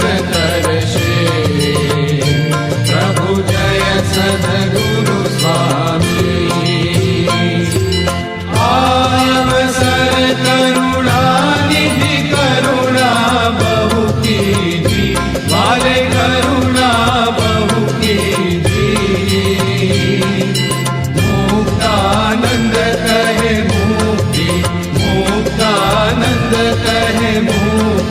प्रभु जय सदा